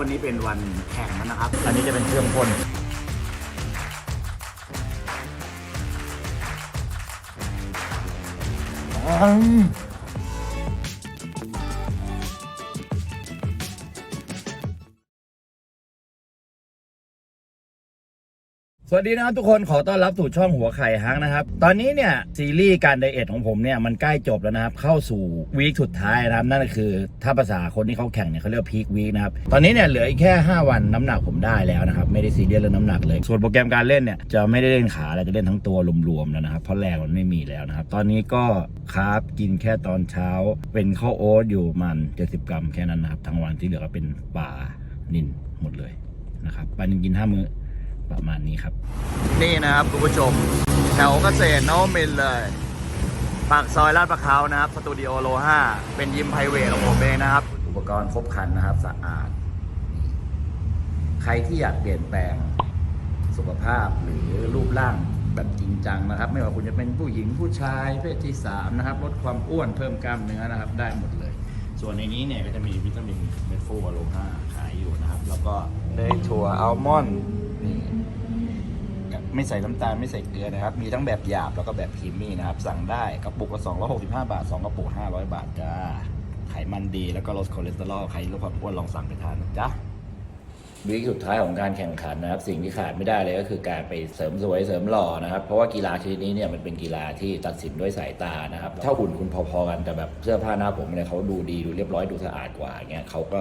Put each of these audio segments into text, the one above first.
วันนี้เป็นวันแข่งแล้วนะครับ อันนี้จะเป็นเครื่องพ่นอืม สวัสดีนะครับทุกคนขอต้อนรับสู่ช่องหัวไข่ฮักนะครับ ตอนนี้เนี่ย ซีรีส์การไดเอทของผมเนี่ย มันใกล้จบแล้วนะครับ เข้าสู่วีคสุดท้ายนะครับ นั่นก็คือถ้าภาษาคนที่เขาแข่งเนี่ยเขาเรียกพีควีคนะครับ ตอนนี้เนี่ยเหลืออีกแค่ 5 วันน้ำหนักผมได้แล้วนะครับ ไม่ได้ซีเรียสเรื่องน้ำหนักเลย ส่วนโปรแกรมการเล่นเนี่ย จะไม่ได้เล่นขาแล้วจะเล่นทั้งตัวรวมๆแล้วนะครับเพราะแรงมันไม่มีแล้วนะครับตอนนี้ก็คาร์บกินแค่ตอนเช้า เป็นข้าวโอ๊ตอยู่มัน70กรัมแค่นั้นนะครับทั้งวันที่เหลือก็เป็นปลานินหมดเลยนะครับปลานินกินห้ามื้อ ประมาณนี้ครับ นี่นะครับคุณผู้ชม แถวเกษตรนมินเลย ปากซอยลาดประเขานะครับ สตูดิโอโลห้าเป็นยิมไพรเวทของผมเองนะครับ อุปกรณ์ครบครันนะครับสะอาด ใครที่อยากเปลี่ยนแปลงสุขภาพหรือรูปร่างแบบจริงจังนะครับ ไม่ว่าคุณจะเป็นผู้หญิงผู้ชายเพศที่สามนะครับลดความอ้วนเพิ่มกล้ามเนื้อนะครับ ได้หมดเลย ส่วนในนี้เนี่ยก็จะมีวิตามินเมทโฟอะโลห้าขายอยู่นะครับ แล้วก็ได้ถั่วอัลมอนด์นี่ ไม่ใส่น้ำตาลไม่ใส่เกลือนะครับ มีทั้งแบบหยาบแล้วก็แบบครีมมี่นะครับ สั่งได้กระปุกละ265 บาท 2 กระปุก 500 บาทจ้า ไขมันดีแล้วก็ลดคอเลสเตอรอลใครลดความอ้วนลองสั่งไปทานนะจ๊ะวีคสุดท้ายของการแข่งขันนะครับ สิ่งที่ขาดไม่ได้เลยก็คือการไปเสริมสวยเสริมหล่อนะครับ เพราะว่ากีฬาชนิดนี้เนี่ยมันเป็นกีฬาที่ตัดสินด้วยสายตานะครับถ้าหุ่นคุณพอๆกันแต่แบบเสื้อผ้าหน้าผมเนี่ยเขาดูดีดูเรียบร้อยดูสะอาดกว่าเงี้ยเขาก็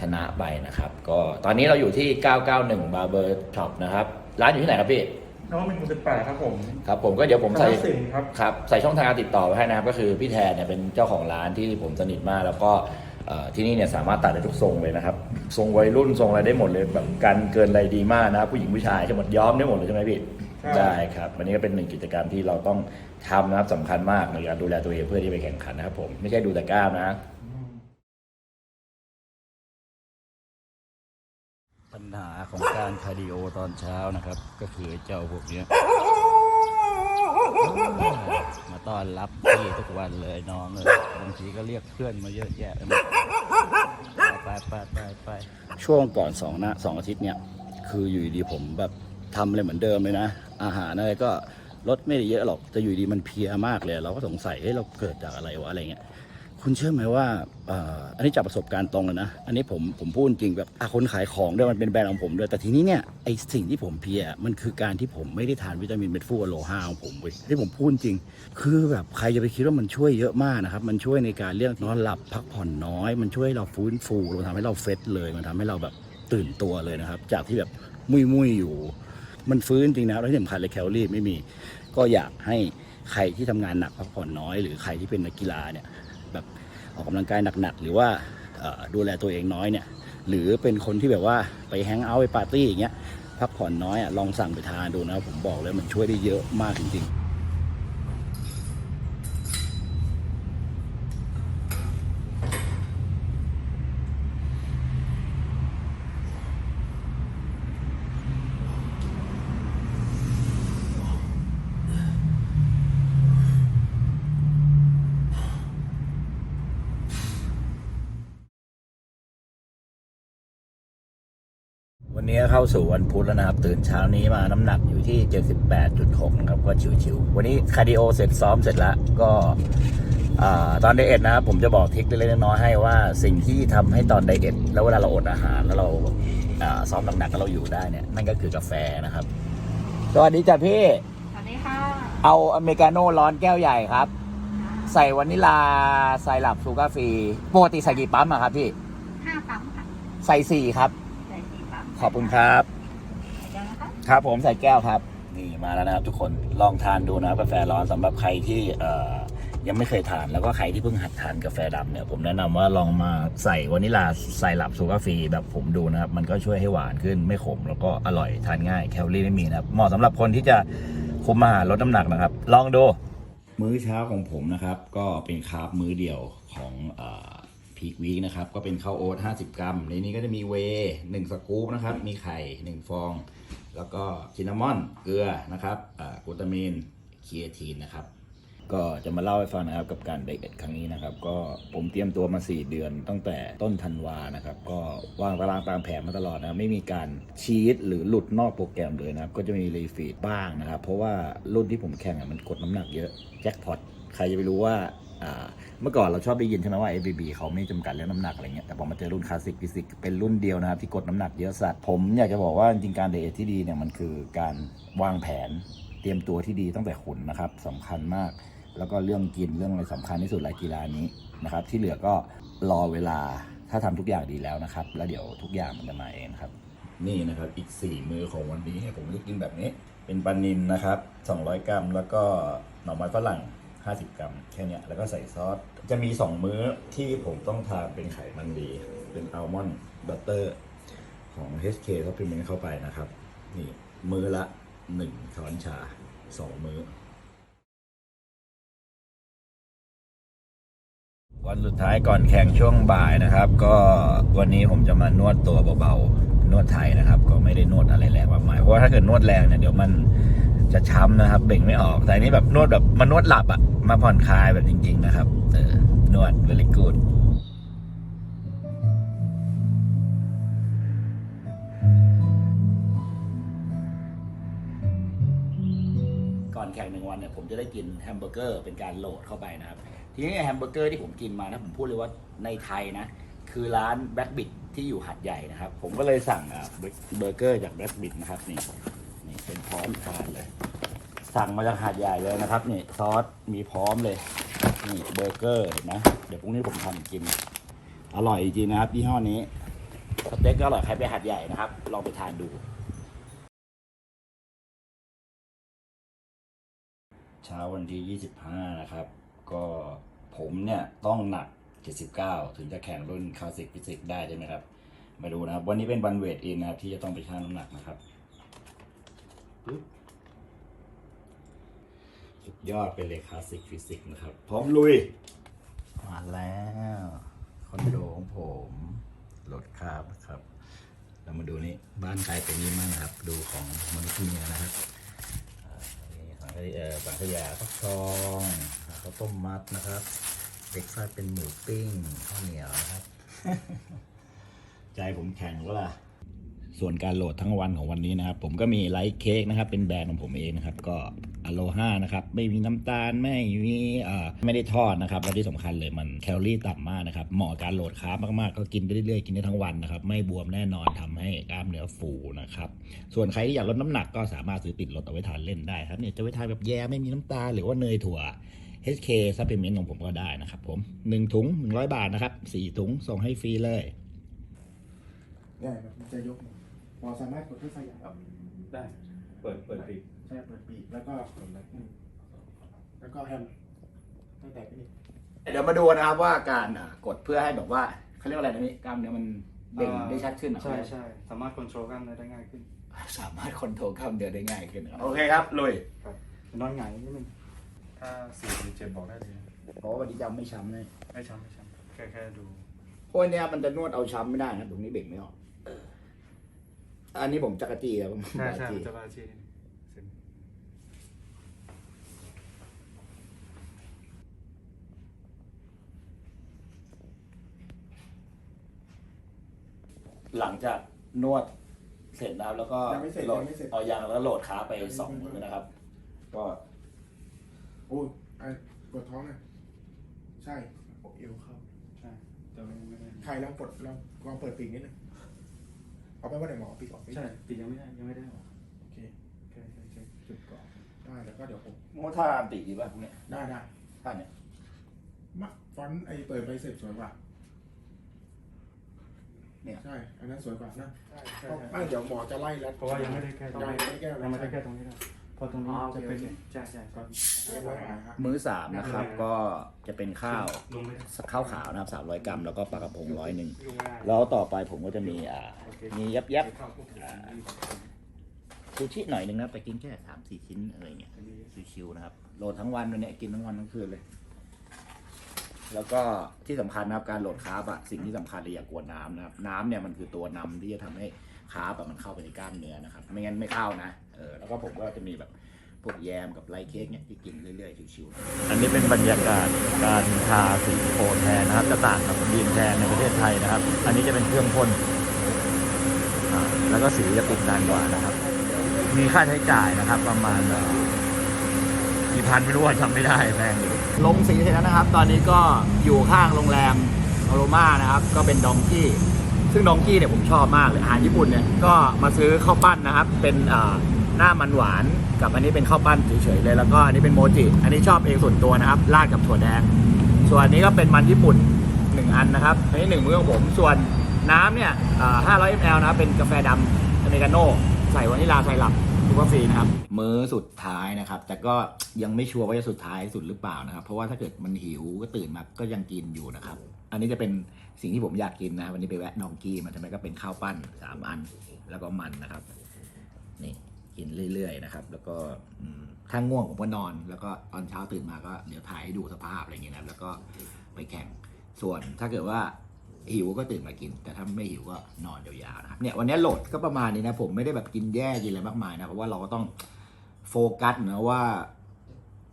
ชนะไปนะครับ ก็ตอนนี้เราอยู่ที่ 991 Barber Shop นะครับ ร้านอยู่ที่ไหนครับพี่น้องเป็นคนสิบแปดครับผมครับผมก็เดี๋ยวผมใส่ธนสินครับครับใส่ช่องทางการติดต่อไว้ให้นะครับ ก็คือพี่แทนเนี่ยเป็นเจ้าของร้านที่ผมสนิทมาก แล้วก็เอ่อที่นี่เนี่ยสามารถตัดได้ทุกทรงเลยนะครับ ทรงวัยรุ่นทรงอะไรได้หมดเลยแบบกันเกินอะไรดีมากนะครับผู้หญิงผู้ชายใช่หมดย้อมได้หมดเลยใช่ไหมพี่ใช่ได้ครับวันนี้ก็เป็นหนึ่งกิจกรรมที่เราต้องทำนะครับสำคัญมากในการดูแลตัวเองเพื่อที่ไปแข่งขันนะครับผมไม่ใช่ดูแต่กล้ามนะ ญหาของการคาร์ดิโอตอนเช้านะครับ ก็คือเจ้าพวกเนี้ยมาต้อนรับพี่ทุกวันเลยน้องเลยบางทีก็เรียกเพื่อนมาเยอะแยะไปไปไปไปไปช่วงก่อนสองนะสองอาทิตย์เนี่ย คืออยู่ดีผมแบบทำอะไรเหมือนเดิมเลยนะ อาหารอะไรก็ลดไม่ได้เยอะหรอกแต่อยู่ดีมันเพียมากเลย เราก็สงสัยเฮ้ยเราเกิดจากอะไรวะอะไรเงี้ย คุณเชื่อไหมว่าอันนี้จากประสบการณ์ตรงเลยนะ อันนี้ผมผมพูดจริงแบบคนขายของด้วยมันเป็นแบรนด์ของผมด้วย แต่ทีนี้เนี่ยไอสิ่งที่ผมเพียมันคือการที่ผมไม่ได้ทานวิตามินเม็ดฟูอะโลห้าของผมเว้ยที่ผมพูดจริง คือแบบใครจะไปคิดว่ามันช่วยเยอะมากนะครับ มันช่วยในการเรื่องนอนหลับพักผ่อนน้อย มันช่วยให้เราฟื้นฟูมันทำให้เราเฟตเลย มันทำให้เราแบบตื่นตัวเลยนะครับ จากที่แบบมุยมุยอยู่ มันฟื้นจริงนะแล้วที่สำคัญเลยแคลอรี่ไม่มี ก็อยากให้ใครที่ทำงานหนักพักผ่อนน้อย หรือใครที่เป็นนักกีฬาเนี่ย แบบออกกำลังกายหนักๆหรือว่าดูแลตัวเองน้อยเนี่ยหรือเป็นคนที่แบบว่าไปแฮงเอาท์ไปปาร์ตี้อย่างเงี้ยพักผ่อนน้อยอะลองสั่งไปทานดูนะผมบอกเลยมันช่วยได้เยอะมากจริงๆ เข้าสู่วันพุธแล้วนะครับ ตื่นเช้านี้มาน้ำหนักอยู่ที่ 78.6นะครับก็ชิวๆวันนี้คาร์ดิโอเสร็จซ้อมเสร็จแล้วก็อ่าตอนไดเอทนะครับผมจะบอกทริคเล็กๆน้อยๆให้ว่าสิ่งที่ทำให้ตอนไดเอทแล้วเวลาเราอดอาหารแล้วเราอ่าซ้อมหนักๆแล้วเราอยู่ได้เนี่ยนั่นก็คือกาแฟนะครับ สวัสดีจ้ะพี่สวัสดีค่ะเอาอเมริกาโน่ร้อนแก้วใหญ่ครับ ใส่วานิลาไซรัปซูการ์ฟรีปกติใส่กี่ปั๊มอะครับพี่ห้าปั๊มค่ะใส่สี่ครับใส่สี่ปั๊ม ขอบคุณครับครับผมใส่แก้วครับ นี่มาแล้วนะครับทุกคนลองทานดูนะกาแฟร้อนสำหรับใครที่เอ่อยังไม่เคยทานแล้วก็ใครที่เพิ่งหัดทานกาแฟดำเนี่ยผมแนะนำว่าลองมาใส่วานิลาใส่หลับซูกาฟีแบบผมดูนะครับ มันก็ช่วยให้หวานขึ้นไม่ขม แล้วก็อร่อยทานง่ายแคลอรี่ไม่มีนะครับ เหมาะสำหรับคนที่จะคุมอาหารลดน้ำหนักนะครับ ลองดู มื้อเช้าของผมนะครับ ก็เป็นคาร์บมื้อเดียวของ พีควีคนะครับ ก็เป็นข้าวโอ๊ต50 กรัม ในนี้ก็จะมีเวย์หนึ่งสกู๊ปนะครับ มีไข่ 1 ฟอง แล้วก็ซินนามอน เกลือนะครับอ่ากลูตามินคีเอทีนนะครับ ก็จะมาเล่าให้ฟังนะครับกับการไดเอทครั้งนี้นะครับ ก็ผมเตรียมตัวมา 4 เดือนตั้งแต่ต้นธันวานะครับ ก็วางตารางตามแผนมาตลอดนะไม่มีการชีตหรือหลุดนอกโปรแกรมเลยนะครับ ก็จะมีรีฟีดบ้างนะครับ เพราะว่ารุ่นที่ผมแข่งอะมันกดน้ำหนักเยอะแจ็คพอตใครจะไปรู้ว่า เมื่อก่อนเราชอบได้ยินใช่ไหมว่า ABB เขาไม่จำกัดเรื่องน้ำหนักอะไรเงี้ยแต่พอมาเจอรุ่นคลาสสิกฟิสิกเป็นรุ่นเดียวนะครับที่กดน้ำหนักเยอะสัตว์ผมอยากจะบอกว่าจริงการไดเอทที่ดีเนี่ยมันคือการวางแผนเตรียมตัวที่ดีตั้งแต่ขุนนะครับสำคัญมาก แล้วก็เรื่องกินเรื่องอะไรสำคัญที่สุดรายกีฬานี้นะครับ ที่เหลือก็รอเวลาถ้าทำทุกอย่างดีแล้วนะครับ แล้วเดี๋ยวทุกอย่างมันจะมาเองครับ นี่นะครับอีก 4 มือของวันนี้เนี่ยผมจะกินแบบนี้ เป็นปลานินนะครับ 200 กรัม แล้วก็หน่อไม้ฝรั่ง 50 กรัม แค่เนี้ยแล้วก็ใส่ซอส จะมี 2 มื้อที่ผมต้องทานเป็นไขมันดี เป็นอัลมอนด์บัตเตอร์ของ HK เขาพิมพ์เข้าไปนะครับ นี่มื้อละ 1 ช้อนชา 2 มื้อ วันสุดท้ายก่อนแข่งช่วงบ่ายนะครับ ก็วันนี้ผมจะมานวดตัวเบาๆ นวดไทยนะครับ ก็ไม่ได้นวดอะไรแรงมากมายเพราะว่าถ้าเกิดนวดแรงเนี่ยเดี๋ยวมัน จะช้ำนะครับ เบ่งไม่ออก แต่อันนี้แบบนวดแบบมานวดหลับอะมาผ่อนคลายแบบจริง ๆ นะครับ เออนวด very good ก่อนแข่งหนึ่งวันเนี่ยผมจะได้กินแฮมเบอร์เกอร์เป็นการโหลดเข้าไปนะครับ ทีนี้แฮมเบอร์เกอร์ที่ผมกินมานะผมพูดเลยว่าในไทยนะ คือร้านแบล็กบิดที่อยู่หัดใหญ่นะครับ ผมก็เลยสั่งเบอร์เกอร์จากแบล็กบิดนะครับนี่ เป็นพร้อมทานเลย สั่งมาจากหัดใหญ่เลยนะครับ นี่ซอสมีพร้อมเลย นี่เบอร์เกอร์นไหมเดี๋ยวพรุ่งนี้ผมทำกิน อร่อยจริงๆนะครับยี่ห้อนี้สเต็กก็อร่อยใครไปหัดใหญ่นะครับ ลองไปทานดู เช้าวันที่ 25 นะครับ ก็ผมเนี่ยต้องหนัก 79 ถึงจะแข่งรุ่นคลาสสิกฟิสิกได้ใช่ไหมครับ มาดูนะครับ วันนี้เป็นวันเวทอินนะครับ ที่จะต้องไปชั่งน้ำหนักนะครับ สุดยอดไปเลยคลาสสิกฟิสิกนะครับ พร้อมลุย มาแล้วคอนโดของผมลดคาร์บนะครับ เรามาดูนี่บ้านใครเป็นนี้มั่งนะครับ ดูของมนุษย์เมียนะครับนี่สังขยาเอ่อสังขยาฟักทองข้าวต้มมัดนะครับเบรกฟาสเป็นหมูปิ้งข้าวเหนียวนะครับ ใจผมแข็งก็ล่ะ ส่วนการโหลดทั้งวันของวันนี้นะครับ ผมก็มีไลท์เค้กนะครับ เป็นแบรนด์ของผมเองนะครับ ก็อโลฮานะครับ ไม่มีน้ำตาลไม่มีอ่าไม่ได้ทอดนะครับและที่สำคัญเลยมันแคลอรี่ต่ำมากนะครับ เหมาะการโหลดคาร์บมากๆ ก็กินไปเรื่อยๆ กินได้ทั้งวันนะครับ ไม่บวมแน่นอนทำให้กล้ามเนื้อฟูนะครับ ส่วนใครที่อยากลดน้ำหนักก็สามารถซื้อติดรถเอาไว้ทานเล่นได้ครับเนี่ยจะไว้ทานแบบแย่ไม่มีน้ำตาลหรือว่าเนยถั่ว HK supplement ของผมก็ได้นะครับผมหนึ่งถุงหนึ่งร้อยบาทนะครับสี่ถุงส่งให้ฟรีเลยได้ครับจะยก พอสามารถกดที่ขยายครับได้ เปิด เปิดปีกใช่เปิดปีกแล้วก็อืมแล้วก็แฮมตั้งแต่นี่เดี๋ยวมาดูนะครับว่าการอะกดเพื่อให้แบบว่าเขาเรียกว่าอะไรนะนี่กล้ามเนื้อมันเบ่งได้ชัดขึ้นเหรอ ใช่ใช่สามารถควบคุมกล้ามเนื้อได้ง่ายขึ้น สามารถคอนโทรลกล้ามเนื้อได้ง่ายขึ้นนะครับโอเคครับลุยครับนอนหงายนิดนึงถ้าสี่หรือเจ็บบอกได้เลยเพราะว่าวันนี้จำไม่ช้ำเลยไม่ช้ำไม่ช้ำแค่แค่ดูเพราะอันเนี้ยมันจะนวดเอาช้ำไม่ได้นะตรงนี้เบ่งไม่ออก อันนี้ผมจักรจี้ครับผมใช่ใช่จักรจี้จะบาชีนิดนึงเส้นหลังจากนวดเสร็จแล้วแล้วก็ยังไม่เสร็จโหลดยังไม่เสร็จ เอายางแล้วโหลดขาไปสองมือนะครับ ก็โอ้ยไอ้กดท้องอะใช่อกเอวเข้าใช่แต่ว่ายังไม่ได้ ใครลองกดลองลองเปิดปีกนิดนึง เอาไปว่าไหนหมอปีกออกปีกใช่ปีกยังไม่ได้ยังไม่ได้หรอกโอเคแค่แค่แค่จุดก่อนได้แล้วก็เดี๋ยวผมโมท่าอันติดีป่ะพวกเนี้ยได้ได้ท่าเนี้ยมาฟอนต์ไอ้เปิดใบเสร็จสวยกว่าเนี่ยใช่ อันนั้นสวยกว่านะใช่ใช่เพราะใช่ไม่เดี๋ยวหมอจะไล่รัดเพราะว่ายังไม่ได้แก้ตรงยังนี้ไม่ได้แก้ยังไม่ได้แก้ตรงนี้ได้ เพราะตรงนี้อ๋อโอเคจะเป็นโอเคใช่ใช่ครับเรียบร้อยหายฮะมื้อสามนะครับก็จะเป็นข้าวลงไม่ได้ข้าวขาวนะครับสามร้อยกรัมแล้วก็ปลากระพงร้อยหนึ่งลงไม่ได้แล้วต่อไปผมก็จะมีอ่าโอเคมียับยับเข้าพวกผมซูชิหน่อยหนึ่งนะไปกินแค่สามสี่ชิ้นอะไรเงี้ยชิวๆนะครับโหลดทั้งวันวันเนี้ยกินทั้งวันทั้งคืนเลย แล้วก็ที่สำคัญนะครับการโหลดคาร์บอะสิ่งที่สำคัญเลยอย่ากลัวน้ำนะครับ น้ำเนี่ยมันคือตัวนำที่จะทำให้คาร์บอะมันเข้าไปในกล้ามเนื้อนะครับ ไม่งั้นไม่เข้านะ เออแล้วก็ผมก็จะมีแบบพวกแยมกับไลท์เค้กเนี่ยที่กินเรื่อยๆชิวๆอันนี้เป็นบรรยากาศการทาสีโคนแทนนะครับ จะต่างกับดีนแทนในประเทศไทยนะครับ อันนี้จะเป็นเครื่องพ่นอ่าแล้วก็สีจะติดนานกว่านะครับ มีค่าใช้จ่ายนะครับ ประมาณเอ่อกี่พันไม่รู้ว่าจำไม่ได้แพงอยู่ลงสีเสร็จแล้วนะครับ ตอนนี้ก็อยู่ข้างโรงแรมอโรมานะครับ ก็เป็นดองกี้ ซึ่งดองกี้เนี่ยผมชอบมากเลยอาหารญี่ปุ่นเนี่ยก็มาซื้อข้าวปั้นนะครับ เป็นอ่า หน้ามันหวานกับอันนี้เป็นข้าวปั้นเฉยๆเลยแล้วก็อันนี้เป็นโมจิ อันนี้ชอบเองส่วนตัวนะครับราดกับถั่วแดง ส่วนอันนี้ก็เป็นมันญี่ปุ่นหนึ่งอันนะครับ อันนี้หนึ่งมื้อของผมส่วนน้ำเนี่ยอ่า500 ml นะครับเป็นกาแฟดำอเมริกาโน่ใส่วานิลาไซรัปทุกกาแฟนะครับ มื้อสุดท้ายนะครับ แต่ก็ยังไม่ชัวร์ว่าจะสุดท้ายสุดหรือเปล่านะครับ เพราะว่าถ้าเกิดมันหิวก็ตื่นมาก็ยังกินอยู่นะครับ อันนี้จะเป็นสิ่งที่ผมอยากกินนะครับวันนี้ไปแวะนองกี้มันทำไมก็เป็นข้าวปั้นสามอันแล้วก็มันนะครับ กินเรื่อยๆนะครับ แล้วก็ถ้าง่วงผมก็นอน แล้วก็ตอนเช้าตื่นมาก็เดี๋ยวถ่ายให้ดูสภาพอะไรอย่างเงี้ยนะแล้วก็ไปแข่งส่วนถ้าเกิดว่าหิวก็ตื่นมากิน แต่ถ้าไม่หิวก็นอนยาวๆนะครับเนี่ยวันนี้โหลดก็ประมาณนี้นะผมไม่ได้แบบกินแย่กินอะไรมากมายนะเพราะว่าเราก็ต้องโฟกัสนะว่า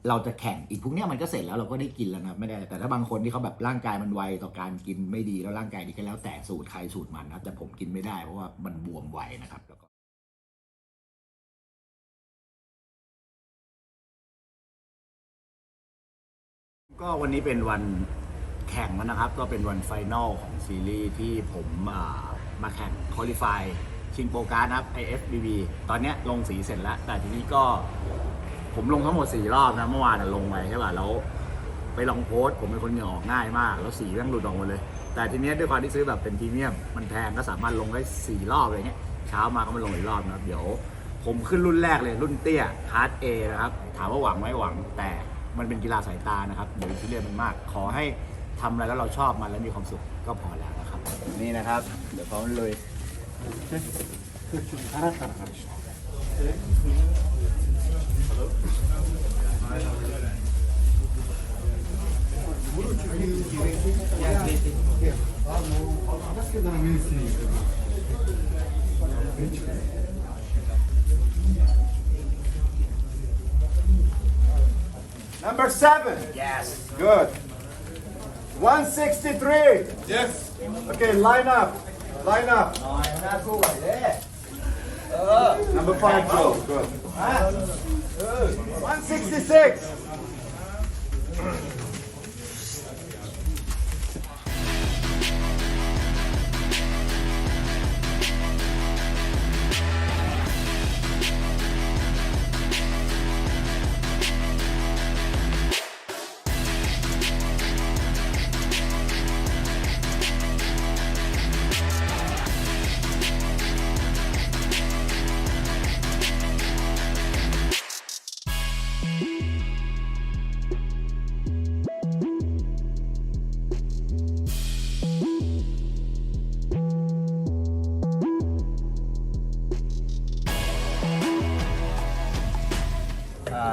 เราจะแข่งอีกพวกเนี้ยมันก็เสร็จแล้วเราก็ได้กินแล้วนะไม่ได้ แต่ถ้าบางคนที่เขาแบบร่างกายมันไวต่อการกินไม่ดีแล้วร่างกายดีก็แล้วแต่สูตรใครสูตรมันนะแต่ผมกินไม่ได้เพราะว่ามันบวมไวนะครับแล้วก็ ก็วันนี้เป็นวันแข่งแล้วนะครับ ก็เป็นวันไฟนอลของซีรีส์ที่ผมมาแข่งคอลี่ฟายชิงโปรการ์ดครับ IFBB ตอนนี้ลงสีเสร็จแล้ว แต่ทีนี้ก็ผมลงทั้งหมด 4 รอบนะ เมื่อวานลงไปใช่ป่ะแล้วไปลองโพสผมเป็นคนเหงื่อออกง่ายมาก แล้วสีแม่งหลุดออกหมดเลย แต่ทีนี้ด้วยความที่ซื้อแบบเป็นพรีเมียม มันแพงก็สามารถลงได้ 4 รอบอะไรเงี้ยเช้ามาก็มาลงอีกรอบนะครับเดี๋ยว ผมขึ้นรุ่นแรกเลยรุ่นเตี้ยฮาร์ดเอนะครับถามว่าหวังไหมหวังแต่ มันเป็นกีฬาสายตานะครับเดี๋ยวซีเรียสมันมาก ขอให้ทำอะไรแล้วเราชอบมันแล้วมีความสุขก็พอแล้วนะครับ นี่นะครับ เดี๋ยวพร้อมเลย Number seven. yes Good. 163. Yes. Okay, line up. Line up. น้อยน่าสู้ไหวเด้ Number five, Joe. Good. 166.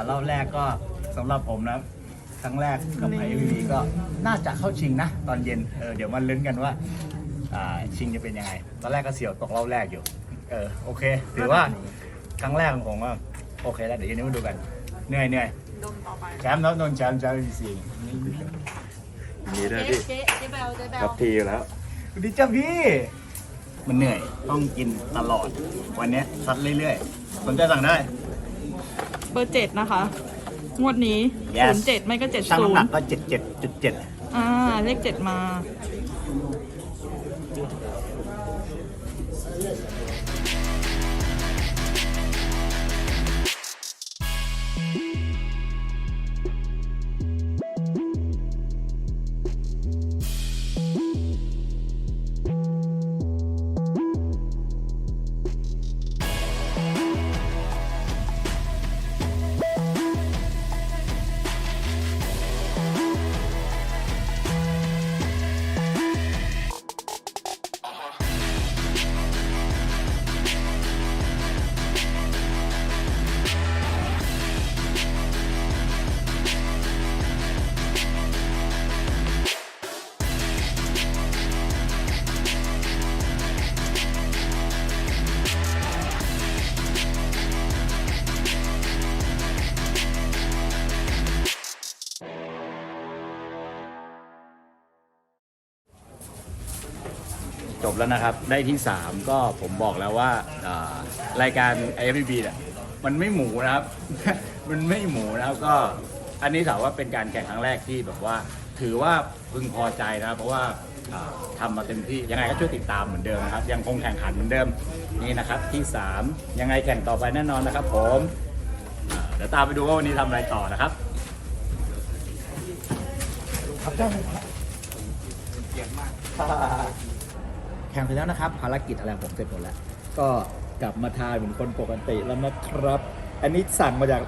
รอบแรกก็สำหรับผมนะครั้งแรกกับไอวีก็น่าจะเข้าชิงนะ ตอนเย็นเออเดี๋ยวมาลุ้นกันว่าอ่าชิงจะเป็นยังไง ตอนแรกก็เสียวตกรอบแรกอยู่ เออโอเค ถือว่าครั้งแรกของผมก็โอเคแล้วเดี๋ยวเย็นนี้มาดูกันเหนื่อยเหนื่อยแชมป์แล้วโดนแชมป์แชมป์อีกสี่มีได้เจ๊พี่เจ๊เจ๊เบลเจ๊เบลกับทีอยู่แล้วสวัสดีจ้าพี่ มันเหนื่อยต้องกินตลอด วันเนี้ยซัดเรื่อยๆสนใจสั่งได้ เบอร์เจ็ดนะคะ งวดนี้ Yes ศูนย์เจ็ดไม่ก็เจ็ดตั้งศูน้ำหนันกย์ก็เจ็ดเจ็ดจุดเจ็ดอ่า เลขเจ็ดมา จบแล้วนะครับได้ที่ 3 ก็ผมบอกแล้วว่าอ่ารายการ i f b เนี่ยมันไม่หมูนะครับ มันไม่หมูนะครับก็อันนี้ถามว่าเป็นการแข่งครั้งแรกที่แบบว่าถือว่าพึงพอใจนะครับเพราะว่าอ่าทำมาเต็มที่ยังไงก็ช่วยติดตามเหมือนเดิมนะครับยังคงแข่งขันเหมือนเดิมนี่นะครับที่ 3 ยังไงแข่งต่อไปแน่นอนนะครับ ผมอ่าเดี๋ยวตามไปดูว่าวันนี้ทำอะไรต่อนะครับ แข่งเสร็จแล้วนะครับ ภารกิจอะไรของผมเสร็จหมดแล้ว ก็กลับมาทานเหมือนคนปกติแล้วนะครับ อันนี้สั่งมาจาก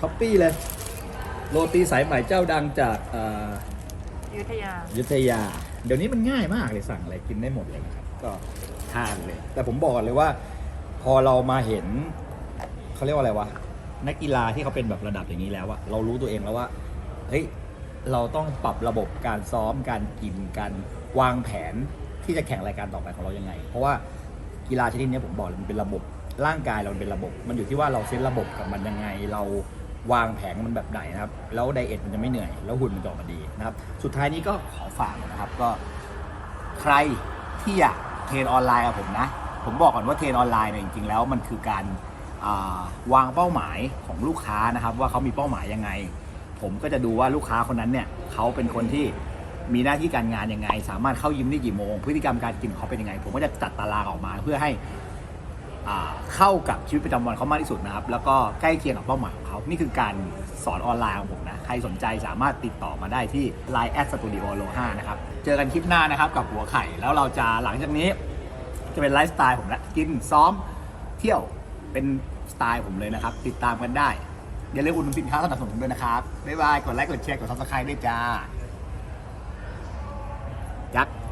ช้อปปี้เลย โรตีสายไหมเจ้าดังจากเอ่ออยุธยาอยุธยา เดี๋ยวนี้มันง่ายมากเลยสั่งอะไรกินได้หมดเลยนะครับ ก็ทานเลย แต่ผมบอกก่อนเลยว่า พอเรามาเห็นเขาเรียกว่าอะไรวะ นักกีฬาที่เขาเป็นแบบระดับอย่างนี้แล้วอะเรารู้ตัวเองแล้วว่า เฮ้ย เราต้องปรับระบบการซ้อม การกิน การวางแผน ที่จะแข่งรายการต่อไปของเรายังไง เพราะว่ากีฬาชนิดนี้ผมบอกเลยมันเป็นระบบ ร่างกายเราเป็นระบบ มันอยู่ที่ว่าเราเซตระบบกับมันยังไง เราวางแผนมันแบบไหนนะครับ แล้วไดเอทมันจะไม่เหนื่อย แล้วหุ่นมันจะออกมาดีนะครับ สุดท้ายนี้ก็ขอฝากนะครับ ก็ใครที่อยากเทรนออนไลน์กับผมนะ ผมบอกก่อนว่าเทรนออนไลน์เนี่ยจริงๆ แล้วมันคือการาวางเป้าหมายของลูกค้านะครับ ว่าเขามีเป้าหมายยังไง ผมก็จะดูว่าลูกค้าคนนั้นเนี่ยเขาเป็นคนที่ มีหน้าที่การงานยังไง สามารถเข้ายิมได้กี่โมง พฤติกรรมการกินเขาเป็นยังไง ผมก็จะจัดตารางออกมาเพื่อให้เข้ากับชีวิตประจำวันเขามากที่สุดนะครับ แล้วก็ใกล้เคียงกับเป้าหมายของเขา นี่คือการสอนออนไลน์ของผมนะ ใครสนใจสามารถติดต่อมาได้ที่ Line at Studio l o 5นะครับ เจอกันคลิปหน้านะครับกับหัวไข่ แล้วเราจะหลังจากนี้ จะเป็นไลฟ์สไตล์ผมละ กินซ้อมเที่ยวเป็นสไตล์ผมเลยนะครับ ติดตามกันได้ อย่าลืมอุดหนุนสินค้าสนับสนุนผมด้วยนะครับ บ๊ายบาย กดไลค์ กดแชร์ กดซับสไครต์ด้วยจ้า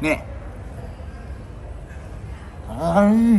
ยักษ์เนี่ยอืม